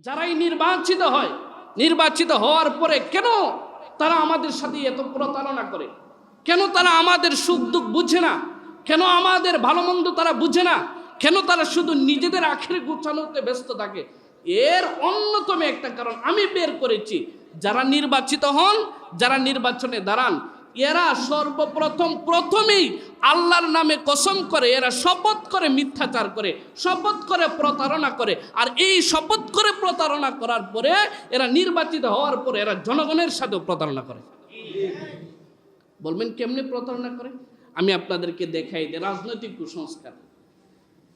যারাই নির্বাচিত হয়, নির্বাচিত হওয়ার পরে কেন তারা আমাদের সাথে এত প্রতারণা করে? কেন তারা আমাদের সুখ দুঃখ বুঝে না? কেন আমাদের ভালো মন্দ তারা বুঝে না? কেন তারা শুধু নিজেদের আখের গুছানোতে ব্যস্ত থাকে? এর অন্যতম একটা কারণ আমি বের করেছি। যারা নির্বাচিত হন, যারা নির্বাচনে দাঁড়ান এরা সর্বপ্রথম প্রথমেই আল্লাহর নামে কসম করে, এরা শপথ করে মিথ্যাচার করে, শপথ করে প্রতারণা করে। আর এই শপথ করে প্রতারণা করার পরে এরা নির্বাচিত হওয়ার পরে এরা জনগণের সাথেও প্রতারণা করে। বলবেন কেমনি প্রতারণা করে? আমি আপনাদেরকে দেখাই দিই রাজনৈতিক কুসংস্কার।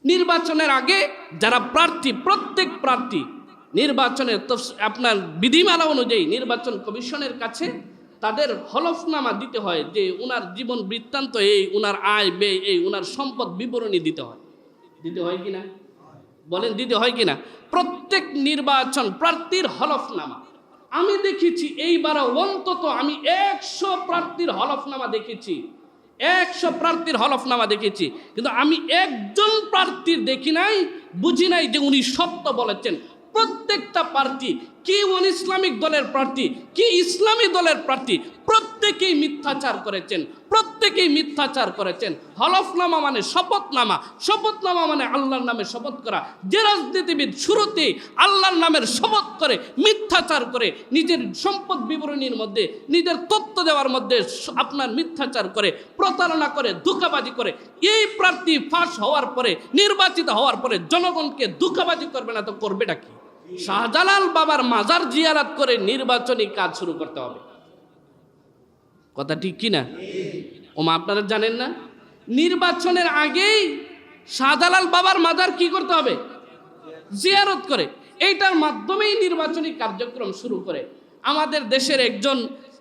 নির্বাচনের আগে যারা প্রার্থী, প্রত্যেক প্রার্থী নির্বাচনের আপনার বিধিমালা অনুযায়ী নির্বাচন কমিশনের কাছে তাদের হলফনামা দিতে হয় যে উনার জীবন বৃত্তান্ত এই, উনার আয় ব্যয় এই, উনার সম্পদ বিবরণী দিতে হয়। দিতে হয় কি না? বলেন দিতে হয় কি না? প্রত্যেক নির্বাচন প্রার্থীর হলফনামা। আমি দেখেছি এইবার অন্তত আমি একশো প্রার্থীর হলফনামা দেখেছি। একশো প্রার্থীর হলফনামা দেখেছি। কিন্তু আমি একজন প্রার্থীর দেখি নাই, বুঝি নাই যে উনি সত্য বলেছেন। প্রত্যেকটা প্রার্থী কি অন ইসলামিক দলের প্রার্থী, কি ইসলামী দলের প্রার্থী, প্রত্যেকেই মিথ্যাচার করেছেন, প্রত্যেকেই মিথ্যাচার করেছেন। হলফনামা মানে শপথনামা শপথনামা মানে আল্লাহর নামে শপথ করা। যে রাজনীতিবিদ শুরুতে আল্লাহর নামের শপথ করে, মিথ্যাচার করে, নিজের সম্পদ বিবরণীর মধ্যে, নিজের তথ্য দেওয়ার মধ্যে আপনার মিথ্যাচার করে, প্রতারণা করে, ধোকাবাজি করে, এই প্রার্থী ফাঁস হওয়ার পরে, নির্বাচিত হওয়ার পরে জনগণকে ধোকাবাজি করবে না, তো করবেটা কি? শাহজালাল বাবার মাজার জিয়ারাত করে নির্বাচনী কাজ শুরু করতে হবে। কথা ঠিক কি না ওমা, আপনারা জানেন না? নির্বাচনের আগেই শাহজালাল বাবার মাজার কি করতে হবে? জিয়ারত করে। এইটার মাধ্যমেই নির্বাচনী কার্যক্রম শুরু করে। আমাদের দেশের একজন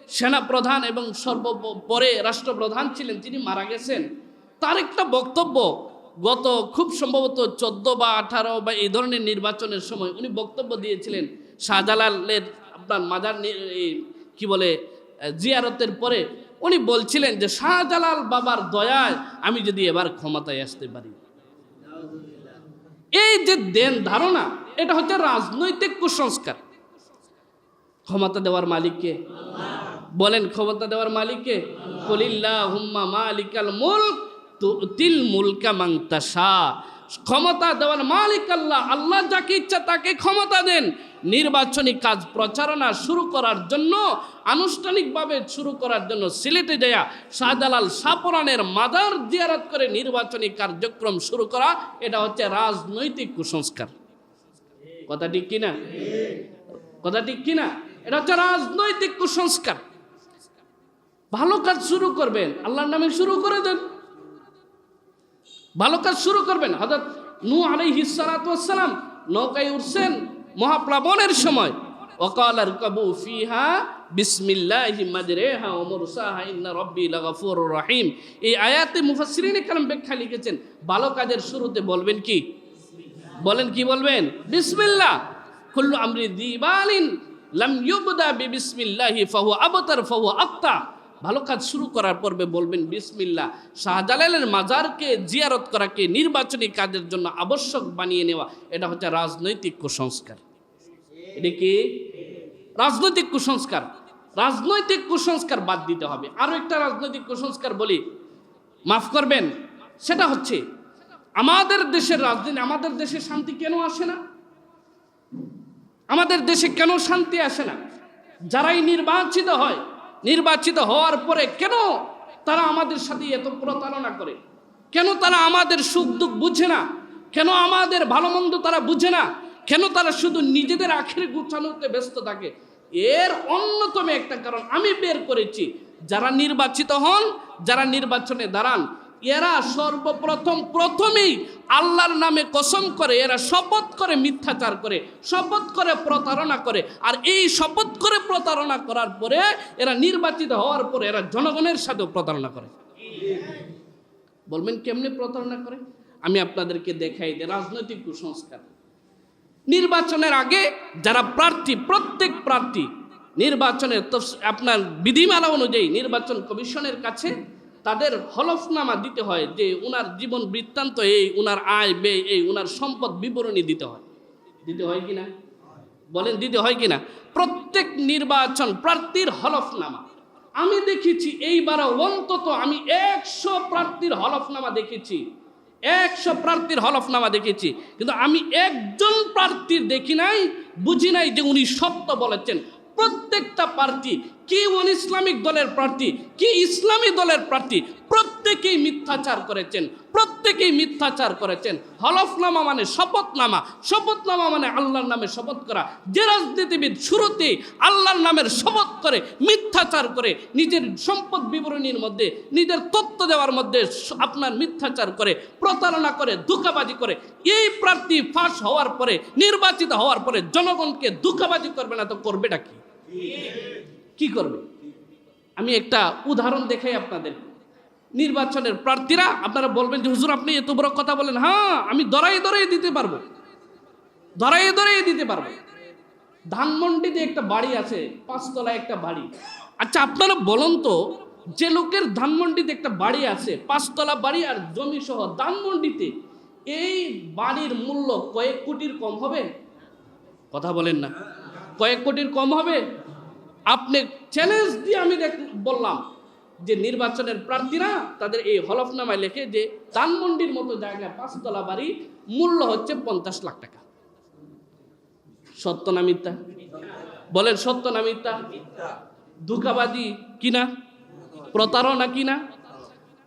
সেনা প্রধান এবং সর্বপরে রাষ্ট্রপ্রধান ছিলেন, তিনি মারা গেছেন। তার একটা বক্তব্য গত খুব সম্ভবত চোদ্দ বা আঠারো বা এই ধরনের নির্বাচনের সময় উনি বক্তব্য দিয়েছিলেন শাহজালালের আপনার মাজার কি বলে জিয়ারতের পরে। উনি বলছিলেন যে, শাহজালাল বাবার দয়ায় আমি যদি এবার ক্ষমতায় আসতে পারি। এই যে দেন ধারণা, এটা হচ্ছে রাজনৈতিক কুসংস্কার। ক্ষমতা দেওয়ার মালিককে বলেন, ক্ষমতা দেওয়ার মালিককে কলিল্লা হুম্মা মালিকাল মুলক। তিল মুলকা মাংতাসা ক্ষমতা দেওয়ার মালিক আল্লাহ আল্লাহ যাকে ইচ্ছা তাকে ক্ষমতা দেন। নির্বাচনী কাজ প্রচারণা শুরু করার জন্য, আনুষ্ঠানিকভাবে শুরু করার জন্য সিলেটে যায়া শাহজালাল সাপরানের মাদার জিয়ারত করে নির্বাচনী কার্যক্রম শুরু করা, এটা হচ্ছে রাজনৈতিক কুসংস্কার। কথা ঠিক কিনা? কথা ঠিক কিনা? এটা হচ্ছে রাজনৈতিক কুসংস্কার। ভালো কাজ শুরু করবেন, আল্লাহর নামে শুরু করে দেন। ভালো কাজ শুরু করবেন। হজরত নু আলাইহিস সালাতু ওয়াসসালাম নৌকায় উঠছেন মহাপ্লাবনের সময়। ওকাল আরকাবু ফিহা বিসমিল্লাহি মাজরেহা ওয়া মুরসাহা ইন্না রাব্বি লাগাফুরুর রহিম। এই আয়াতে মুফাসসিরিনে কালাম ব্যাখ্যা লিখেছেন, ভালো কাজের শুরুতে বলবেন কি? বলেন কি বলবেন? বিসমিল্লাহ। কুল্লু আমরি দিবালিন লাম ইউবদা বিবিসমিল্লাহি ফাহু আবতার ফাহু আক্তা ভালো কাজ শুরু করার পর্বে বলবেন, বিসমিল্লাহ, শাহজালালের মাজারকে জিয়ারত করাকে নির্বাচনী কাজের জন্য আবশ্যক বানিয়ে নেওয়া? এটা হচ্ছে রাজনৈতিক কুসংস্কার। এটা কি? রাজনৈতিক কুসংস্কার। রাজনৈতিক কুসংস্কার বাদ দিতে হবে। আরও একটা রাজনৈতিক কুসংস্কার বলি। মাফ করবেন, সেটা হচ্ছে আমাদের দেশের রাজনীতি, আমাদের দেশে শান্তি কেন আসে না? আমাদের দেশে কেন শান্তি আসে না? যারাই নির্বাচিত হয় নির্বাচিত হওয়ার পরে কেন তারা আমাদের সাথে এত প্রতারণা করে? কেন তারা আমাদের সুখ দুঃখ বুঝে না? কেন আমাদের ভালো মন্দ তারা বুঝে না? কেন তারা শুধু নিজেদের আখের গুছানোতে ব্যস্ত থাকে? এর অন্যতম একটা কারণ আমি বের করেছি, যারা নির্বাচিত হন, যারা নির্বাচনে দাঁড়ান এরা সর্বপ্রথম প্রথমেই আল্লাহর নামে কসম করে, এরা শপথ করে মিথ্যাচার করে, শপথ করে প্রতারণা করে। আর এই শপথ করে প্রতারণা করার পরে এরা নির্বাচিত হওয়ার পরে এরা জনগণের সাথেও প্রতারণা করে। বলবেন কেমনে প্রতারণা করে? আমি আপনাদেরকে দেখাই দিই রাজনৈতিক কুসংস্কার। নির্বাচনের আগে যারা প্রার্থী, প্রত্যেক প্রার্থী নির্বাচনের আপনার বিধিমালা অনুযায়ী নির্বাচন কমিশনের কাছে তাদের হলফনামা দিতে হয় যে উনার জীবন বৃত্তান্ত এই, উনার আয় ব্যয় এই, উনার সম্পদ বিবরণী দিতে হয়। দিতে হয় কি না বলেন, দিতে হয় কিনা? প্রত্যেক নির্বাচন প্রার্থীর হলফনামা। আমি দেখেছি এইবার অন্তত আমি একশো প্রার্থীর হলফনামা দেখেছি। একশো প্রার্থীর হলফনামা দেখেছি। কিন্তু আমি একজন প্রার্থীর দেখি নাই, বুঝি নাই যে উনি সত্য বলেছেন। প্রত্যেকটা প্রার্থী কি অন ইসলামিক দলের প্রার্থী? কি ইসলামী দলের প্রার্থী? প্রত্যেকেই মিথ্যাচার করেছেন, প্রত্যেকেই মিথ্যাচার করেছেন। হলফনামা মানে শপথনামা শপথনামা মানে আল্লাহর নামে শপথ করা। যে রাজনীতিবিদ শুরুতে আল্লাহর নামের শপথ করে, মিথ্যাচার করে, নিজের সম্পদ বিবরণীর মধ্যে, নিজের তথ্য দেওয়ার মধ্যে আপনার মিথ্যাচার করে, প্রতারণা করে, ধোকাবাজি করে, এই প্রার্থী ফাঁস হওয়ার পরে, নির্বাচিত হওয়ার পরে জনগণকে ধোকাবাজি করবে না তো করবেটা কি? কি করবে? আমি একটা উদাহরণ দেখাই আপনাদের। নির্বাচনের প্রার্থীরা আপনারা বলবেন যে, হুজুর, আপনি এত বড় কথা বলেন। হ্যাঁ আমি দরাই দরাই দিতে পারব। দরাই দরাই দিতে পারব। ধানমন্ডিতে একটা বাড়ি আছে, পাঁচতলায় একটা বাড়ি। আচ্ছা আপনারা বলুন তো, যে লোকের ধানমন্ডিতে একটা বাড়ি আছে, পাঁচতলা বাড়ি আর জমি সহ ধানমন্ডিতে, এই বাড়ির মূল্য কয়েক কোটির কম হবে? কথা বলেন না। কয়েক কোটির কম হবে? আপনি চ্যালেঞ্জ দিয়ে আমি বললাম যে নির্বাচনের প্রার্থীরা তাদের এই হলফনামায় লেখে যে ধানমন্ডির মতো জায়গায় পাঁচতলা বাড়ি মূল্য হচ্ছে পঞ্চাশ লাখ টাকা। সত্য না মিথ্যা? বলেন সত্য না মিথ্যা? ধোকাবাজি কিনা? প্রতারণা কিনা?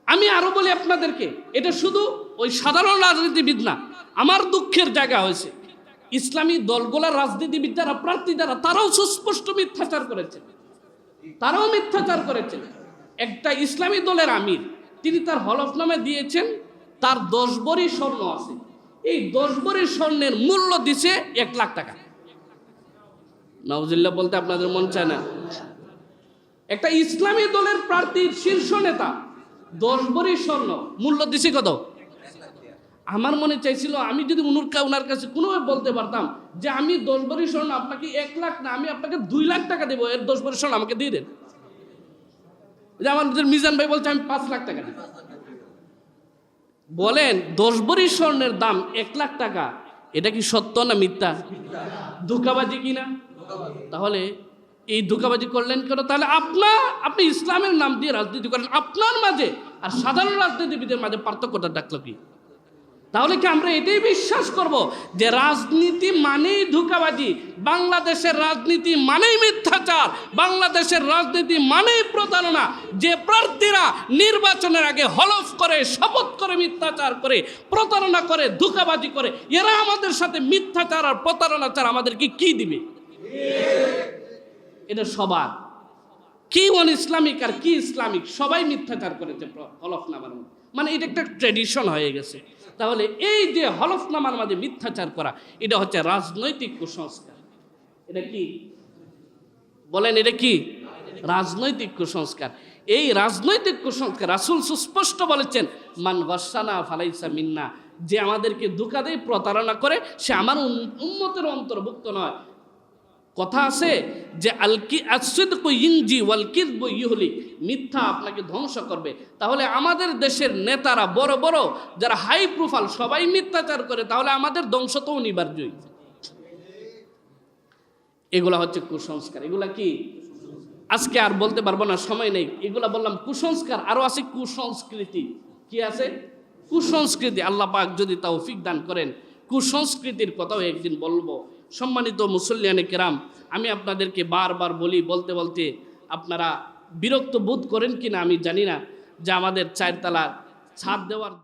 আমি আরও বলি আপনাদেরকে, এটা শুধু ওই সাধারণ রাজনীতিবিদ না, আমার দুঃখের জায়গা হয়েছে। ইসলামী দলগুলার রাজনীতিবিদ যারা প্রার্থী যারা তারাও সুস্পষ্ট মিথ্যাচার করেছেন তারাও মিথ্যাচার করেছেন একটা ইসলামী দলের আমির, তিনি তার হলফনামে দিয়েছেন, তার দশ বড়ি স্বর্ণ আছে। এই দশ বড়ি স্বর্ণের মূল্য দিছে এক লাখ টাকা। নওজিল্লা বলতে আপনাদের মন চায় না। একটা ইসলামী দলের প্রার্থীর শীর্ষ নেতা, দশ বড়ি স্বর্ণ, মূল্য দিছে কত? আমার মনে চাইছিল, আমি যদি উনুর ওনার কাছে কোনোভাবে বলতে পারতাম যে আমি দশ বড়ি স্বর্ণ আপনাকে এক লাখ না, আমি আপনাকে দুই লাখ টাকা দেবো, এর দশ বড়ি স্বর্ণ আমাকে দিয়ে দেন। যে আমার মিজান ভাই বলছে, আমি পাঁচ লাখ টাকা দিই বলেন, দশ বড়ি স্বর্ণের দাম এক লাখ টাকা, এটা কি সত্য না মিথ্যা? ধোকাবাজি কিনা তাহলে এই ধোকাবাজি করলেন কেন? তাহলে আপনার আপনি ইসলামের নাম দিয়ে রাজনীতি করেন। আপনার মাঝে আর সাধারণ রাজনীতিবিদের মাঝে পার্থক্যটা ডাকলো কি? তাহলে কি আমরা এটাই বিশ্বাস করব যে রাজনীতি মানেই ধোকাবাজি? বাংলাদেশের রাজনীতি মানেই মিথ্যাচার। বাংলাদেশের রাজনীতি মানেই প্রতারণা। যে প্রার্থীরা নির্বাচনের আগে হলফ করে, শপথ করে, মিথ্যাচার করে, প্রতারণা করে, ধোকাবাজি করে, এরা আমাদের সাথে মিথ্যাচার আর প্রতারণা ছাড়া আমাদেরকে কি দিবে? এটা সবার। কি অন ইসলামিক আর কি ইসলামিক সবাই মিথ্যাচার করেছে হলফনামার মানে এটা একটা ট্রেডিশন হয়ে গেছে। তাহলে এই যে হলফনামার মাঝে মিথ্যাচার করা, এটা হচ্ছে রাজনৈতিক কুসংস্কার। এটা কি? বলেন, এটা কি? রাজনৈতিক কুসংস্কার। এই রাজনৈতিক কুসংস্কার, রাসুল সুস্পষ্ট বলেছেন, মান বর্ষানা ফালাইসা মিন্না যে আমাদেরকে দুকাদে প্রতারণা করে, সে আমার উন্মতের অন্তর্ভুক্ত নয়। কথা আছে যে আলকি আসিদক ইংজি ওয়াল কিযব ইহলি মিথ্যা আপনাকে ধ্বংস করবে। তাহলে আমাদের দেশের নেতারা বড় বড়, যারা হাই প্রোফাইল সবাই মিথ্যাচার করে, তাহলে আমাদের ধ্বংস তো অনিবার্যই। এগুলা হচ্ছে কুসংস্কার। এগুলা কি? আজকে আর বলতে পারব না, সময় নেই। এগুলা বললাম কুসংস্কার। আরও আছে কুসংস্কৃতি। কি আছে? কুসংস্কৃতি। আল্লাহ পাক যদি তৌফিক দান করেন, কুসংস্কৃতির কথাও একদিন বলব। সম্মানিত মুসল্লিয়ানে কেরাম, আমি আপনাদেরকে বারবার বলি, বলতে বলতে আপনারা বিরক্ত বোধ করেন কি না আমি জানি না যে আমাদের চারতলার ছাদ দেওয়ার